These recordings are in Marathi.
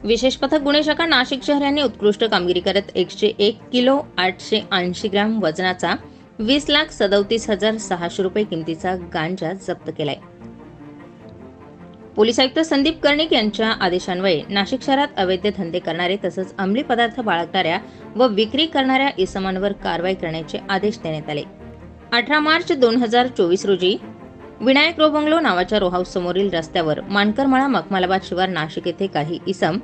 विशेष पथक गुन्हे शाखा नाशिक शहर यांनी उत्कृष्ट कामगिरी करत एकशे एक किलो आठशे ऐंशी ग्रॅम वजनाचा वीस लाख सदोतीस हजार सहाशे रुपये किमतीचा गांजा जप्त केलाय. पोलीस आयुक्त संदीप कर्णिक यांच्या आदेशान्वये नाशिक शहरात अवैध धंदे करणारे तसंच अंमली पदार्थ बाळगणाऱ्या व विक्री करणाऱ्या इसमांवर कारवाई करण्याचे आदेश देण्यात आले. अठरा मार्च दोन हजार चोवीस रोजी विनायक रोबंगलो नावाच्या रोहाऊस समोरील रस्त्यावर मानकरमाळा मखमालाबाद शिवार नाशिक येथे काही इसम.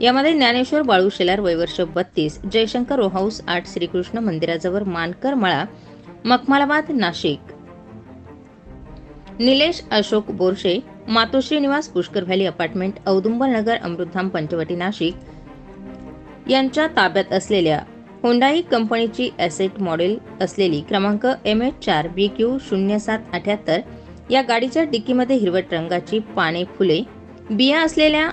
यामध्ये ज्ञानेश्वर बाळू शेलार वयवर्ष बत्तीस जयशंकर रोहाऊस आठ श्रीकृष्ण मंदिराजवळ मानकरमाळा मखमालाबाद नाशिक. निलेश अशोक बोरशे मातोश्री निवास पुष्कर व्हॅली अपार्टमेंट औदुंबर नगर अमृतधाम पंचवटी नाशिक यांच्या ताब्यात असलेल्या होंडाई कंपनीची ॲसेट मॉडेल असलेली क्रमांक एम एच चार बी क्यू शून्य सात अठ्याहत्तर या गाडीच्या डिक्कीमध्ये हिरवट रंगाची पाने फुले बिया असलेल्या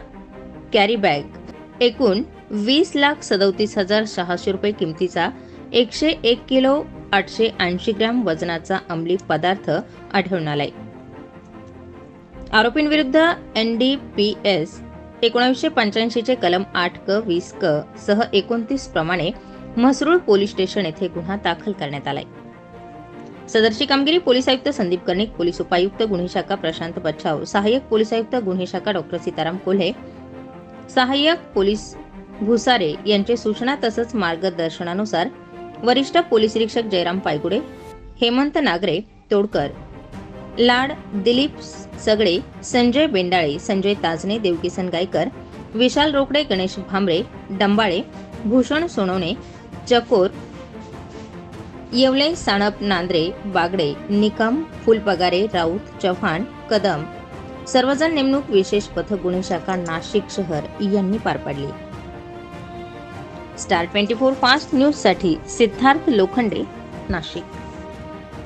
कॅरी बॅग एकूण वीस लाख सदोतीस हजार सहाशे रुपये किमतीचा एकशे एक किलो आठशे ऐंशी ग्रॅम वजनाचा अंमली पदार्थ आढळून आलाय. आरोपींविरुद्ध एन डी पी एस एकोणीसशे पंच्याऐंशीचे कलम आठ क वीस क सह एकोणतीस प्रमाणे म्हसरूळ पोलीस स्टेशन येथे गुन्हा दाखल करण्यात आलाय. सदरची कामगिरी पोलीस आयुक्त संदीप कर्णिक पोलीस उपायुक्त गुन्हे शाखा प्रशांत बच्छाव सहाय्यक पोलीस आयुक्त गुन्हे शाखा डॉक्टर सीताराम कोल्हे सहाय्यक पोलीस भुसारे यांचे सूचना तसंच मार्गदर्शनानुसार वरिष्ठ पोलीस निरीक्षक जयराम पायगुडे हेमंत नागरे तोडकर लाड दिलीप सगळे संजय बेंडाळे संजय ताजने देवकिसन गायकर विशाल रोकडे गणेश भांबरे डंबाळे भूषण सोनवणे चकोर येवले साणप नांद्रे बागडे निकम फुलपगारे राऊत चव्हाण कदम. सर्वजण नेमणूक विशेष पथक गुन्हे शाखा नाशिक शहर यांनी पार पाडली. स्टार ट्वेंटी फोर फास्ट न्यूजसाठी सिद्धार्थ लोखंडे नाशिक.